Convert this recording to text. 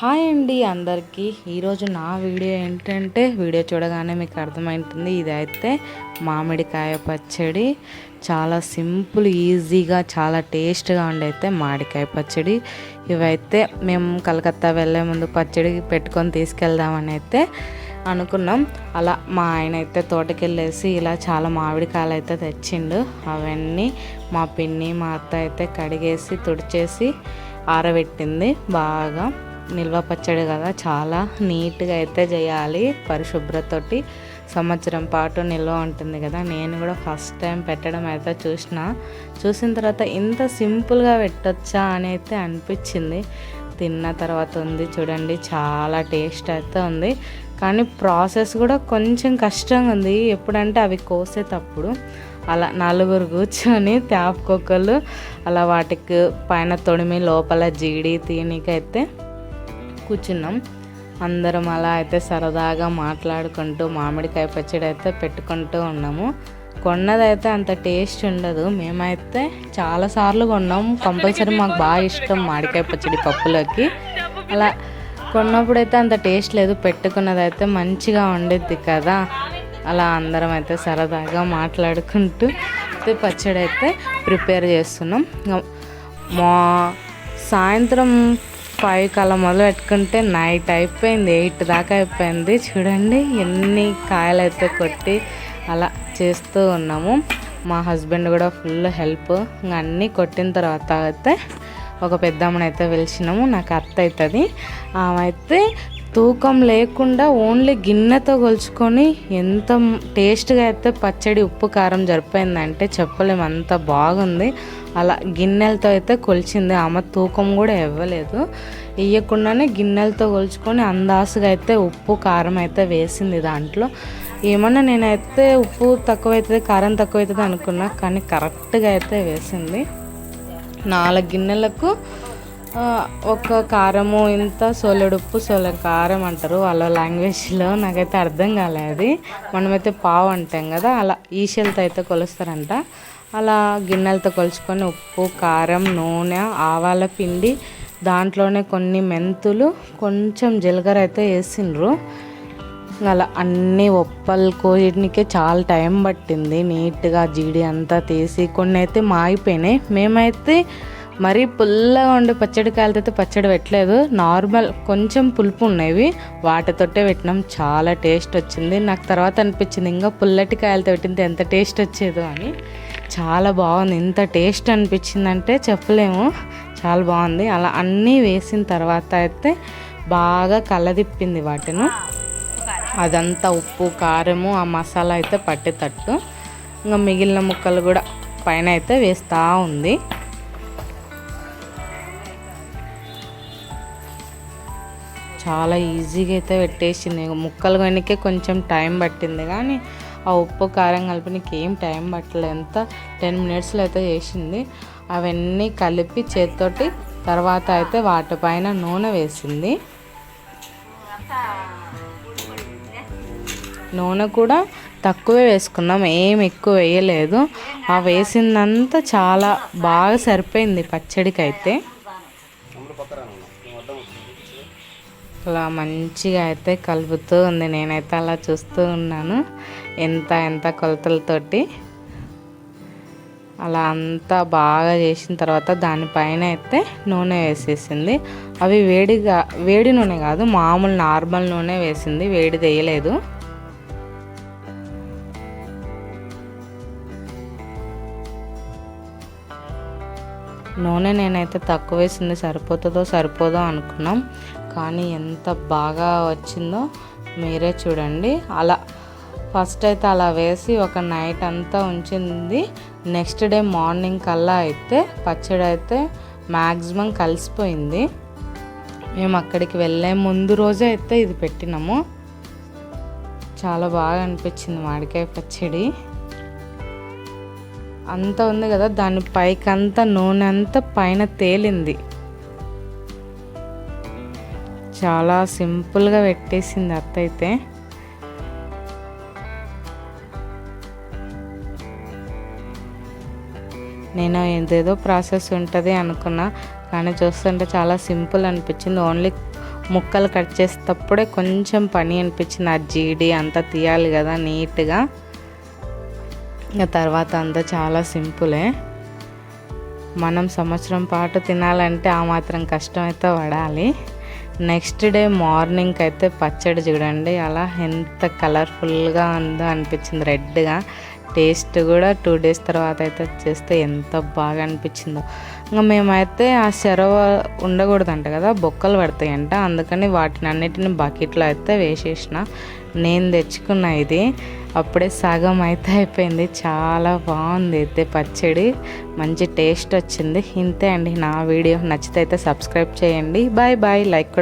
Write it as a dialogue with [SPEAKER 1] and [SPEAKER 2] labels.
[SPEAKER 1] Hi అండి అందరికీ. ఈరోజు నా వీడియో ఏంటంటే వీడియో చూడగానే మీకు అర్థమవుతుంది ఇదైతే మామిడికాయ పచ్చడి. చాలా సింపుల్ ఈజీగా చాలా టేస్ట్గా ఉండైతే మామిడికాయ పచ్చడి. ఇవైతే మేము కలకత్తా వెళ్ళే ముందు పచ్చడి పెట్టుకొని తీసుకెళ్దామని అయితే అనుకున్నాం. అలా మా ఆయన అయితే తోటకెళ్ళేసి ఇలా చాలా మామిడికాయలు అయితే తెచ్చిండు. అవన్నీ మా పిన్ని మా అత్త అయితే కడిగేసి తుడిచేసి ఆరబెట్టింది బాగా. నిల్వ పచ్చడి కదా చాలా నీట్గా అయితే చేయాలి. పరిశుభ్రతతోటి సంవత్సరం పాటు నిల్వ ఉంటుంది కదా. నేను కూడా ఫస్ట్ టైం పెట్టడం అయితే చూసిన. చూసిన తర్వాత ఇంత సింపుల్గా పెట్టొచ్చా అని అయితే అనిపించింది. తిన్న తర్వాత ఉంది చూడండి చాలా టేస్ట్ అయితే ఉంది. కానీ ప్రాసెస్ కూడా కొంచెం కష్టంగా ఉంది. ఎప్పుడంటే అవి కోసేటప్పుడు అలా నలుగురు కూర్చొని తేపకొక్కలు అలా వాటికి పైన తొడిమి లోపల జీడి తీనికైతే కూర్చున్నాం. అందరం అలా అయితే సరదాగా మాట్లాడుకుంటూ మామిడికాయ పచ్చడి అయితే పెట్టుకుంటూ ఉన్నాము. కొన్నదైతే అంత టేస్ట్ ఉండదు. మేమైతే చాలాసార్లు కొన్నాం. కంపల్సరీ మాకు బాగా ఇష్టం మామిడికాయ పచ్చడి పప్పులోకి. అలా కొన్నప్పుడు అయితే అంత టేస్ట్ లేదు. పెట్టుకున్నదైతే మంచిగా ఉండిద్ది కదా. అలా అందరం అయితే సరదాగా మాట్లాడుకుంటూ పచ్చడి అయితే ప్రిపేర్ చేస్తున్నాం. మా సాయంత్రం ఫైవ్ అలా మొదలు పెట్టుకుంటే నైట్ అయిపోయింది ఎయిట్ దాకా అయిపోయింది. చూడండి ఎన్ని కాయలు అయితే కొట్టి అలా చేస్తూ ఉన్నాము. మా హస్బెండ్ కూడా ఫుల్ హెల్ప్ అన్నీ కొట్టిన తర్వాత అయితే ఒక పెద్దమ్మని అయితే పిలిచినాము. నాకు అత్త అవుతుంది ఆమె అయితే తూకం లేకుండా ఓన్లీ గిన్నెతో కొలుచుకొని ఎంత టేస్ట్గా అయితే పచ్చడి ఉప్పు కారం జరిపోయిందంటే చెప్పలేము. అంత బాగుంది. అలా గిన్నెలతో అయితే కొలిచింది. ఆమె తూకం కూడా ఇవ్వలేదు. ఇవ్వకుండానే గిన్నెలతో కొలుచుకొని అందాసుగా అయితే ఉప్పు కారం అయితే వేసింది దాంట్లో. ఏమన్నా నేనైతే ఉప్పు తక్కువ అవుతుంది కారం తక్కువ అవుతుంది అనుకున్నా కానీ కరెక్ట్గా అయితే వేసింది. నాలుగు గిన్నెలకు ఒక కారము ఇంత సోలెడుప్పు సోల కారం అంటారు వాళ్ళ లాంగ్వేజ్లో నాకైతే అర్థం కాలేదు మనమైతే పావు అంటాం కదా అలా ఈషలతో అయితే కొలుస్తారంట. అలా గిన్నెలతో కొలుచుకొని ఉప్పు కారం నూనె ఆవాల పిండి దాంట్లోనే కొన్ని మెంతులు కొంచెం జీలకర్ర అయితే వేసిండ్రు. అలా అన్నీ ఒప్పలు కోయడానికే చాలా టైం పట్టింది. నీట్గా జీడి అంతా తీసి కొన్ని అయితే మాగిపోయినాయి. మేమైతే మరీ పుల్లగా ఉండే పచ్చడికాయలతో అయితే పచ్చడి పెట్టలేదు. నార్మల్ కొంచెం పులుపు ఉన్నవి. వాటితోటే పెట్టినాం. చాలా టేస్ట్ వచ్చింది. నాకు తర్వాత అనిపించింది ఇంకా పుల్లటి కాయలతో పెట్టింది ఎంత టేస్ట్ వచ్చేదో అని. చాలా బాగుంది. ఇంత టేస్ట్ అనిపించిందంటే చెప్పలేము. చాలా బాగుంది. అలా అన్నీ వేసిన తర్వాత అయితే బాగా కలదిప్పింది వాటిని. అదంతా ఉప్పు కారము ఆ మసాలా అయితే పట్టేటట్టు. ఇంకా మిగిలిన ముక్కలు కూడా పైన అయితే వేస్తూ ఉంది. చాలా ఈజీగా అయితే పెట్టేసింది. ముక్కలు కొనికే కొంచెం టైం పట్టింది. కానీ ఆ ఉప్పు కారం కలిపినకి ఏం టైం పట్టలేదు. ఎంత? టెన్ మినిట్స్లో అయితే చేసింది. అవన్నీ కలిపి చేతితోటి తర్వాత అయితే వాటిపైన నూనె వేసింది. నూనె కూడా తక్కువే వేసుకున్నాం. ఏం ఎక్కువ వేయలేదు. ఆ వేసిందంతా చాలా బాగా సరిపోయింది పచ్చడికి అయితే అలా మంచిగా అయితే కలుపుతూ ఉంది. నేనైతే అలా చూస్తూ ఉన్నాను. ఎంత ఎంత కొలతలతోటి. అలా అంతా బాగా చేసిన తర్వాత దానిపైన అయితే నూనె వేసేసింది. అవి వేడిగా వేడి నూనె కాదు మామూలు నార్మల్ నూనె వేసింది. వేడి వేయలేదు నూనె నేనైతే తక్కువ వేసింది. సరిపోతుందో సరిపోదో అనుకున్నాం. కానీ ఎంత బాగా వచ్చిందో మీరే చూడండి. అలా ఫస్ట్ అయితే అలా వేసి ఒక నైట్ అంతా ఉంచింది. నెక్స్ట్ డే మార్నింగ్ కల్లా అయితే పచ్చడి అయితే మ్యాక్సిమం కలిసిపోయింది. మేము అక్కడికి వెళ్ళే ముందు రోజే అయితే ఇది పెట్టినాము. చాలా బాగా అనిపించింది మామిడికాయ పచ్చడి. అంత ఉంది కదా దాని పైకంతా నూనె అంతా పైన తేలింది. చాలా సింపుల్గా పెట్టేసింది అత్త అయితే నేను ఏదేదో ప్రాసెస్ ఉంటుంది అనుకున్నా కానీ చూస్తుంటే చాలా సింపుల్ అనిపించింది. ఓన్లీ ముక్కలు కట్ చేసేటప్పుడే కొంచెం పని అనిపించింది. ఆ జీడి అంతా తీయాలి కదా నీట్గా. ఇంకా తర్వాత అంతా చాలా సింపులే. మనం సంవత్సరం పాటు తినాలంటే ఆ మాత్రం కష్టం అయితే పడాలి. నెక్స్ట్ డే మార్నింగ్ అయితే పచ్చడి చూడండి అలా ఎంత కలర్ఫుల్గా ఉందో అనిపించింది రెడ్గా. టేస్ట్ కూడా టూ డేస్ తర్వాత అయితే చేస్తే ఎంత బాగా అనిపించిందో. ఇంకా మేమైతే ఆ సెరవ ఉండకూడదంట కదా బొక్కలు పడతాయంట. అందుకని వాటిని అన్నిటిని బకెట్లో అయితే వేసేసిన. నేను తెచ్చుకున్న ఇది. అప్పుడే సగం అయితే అయిపోయింది. చాలా బాగుంది అయితే పచ్చడి. మంచి టేస్ట్ వచ్చింది. ఇంతే అండి. నా వీడియో నచ్చితే అయితే సబ్స్క్రైబ్ చేయండి. Bye bye. లైక్